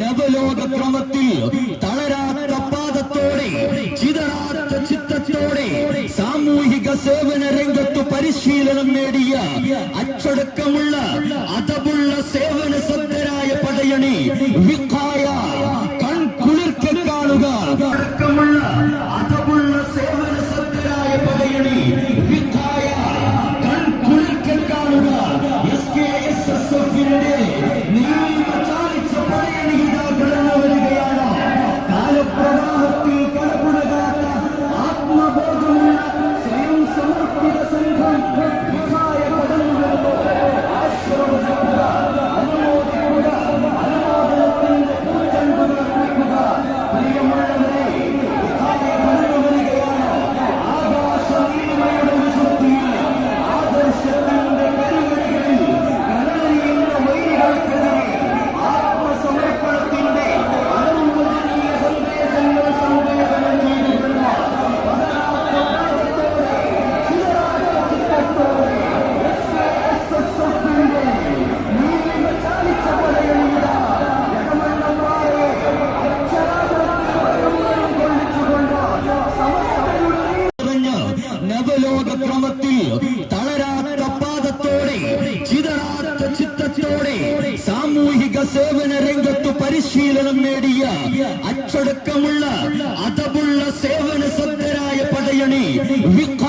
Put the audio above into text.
നവലോക ക്രമത്തിൽ തളരാത്ത പാദത്തോടെ ചിതറാത്ത ചിത്തത്തോടെ സാമൂഹിക സേവന രംഗത്ത് പരിശീലനം നേടിയ അച്ചടക്കമുള്ള അതപുള്ള സർവലോകക്രമത്തിൽ തളരാത്ത പാദത്തോടെ ചിതറാത്ത ചിത്തത്തോടെ സാമൂഹിക സേവന രംഗത്തു പരിശീലനം നേടിയ അച്ചടക്കമുള്ള അതപുള്ള സേവന സദ്ധരായ പടയണി വിഖ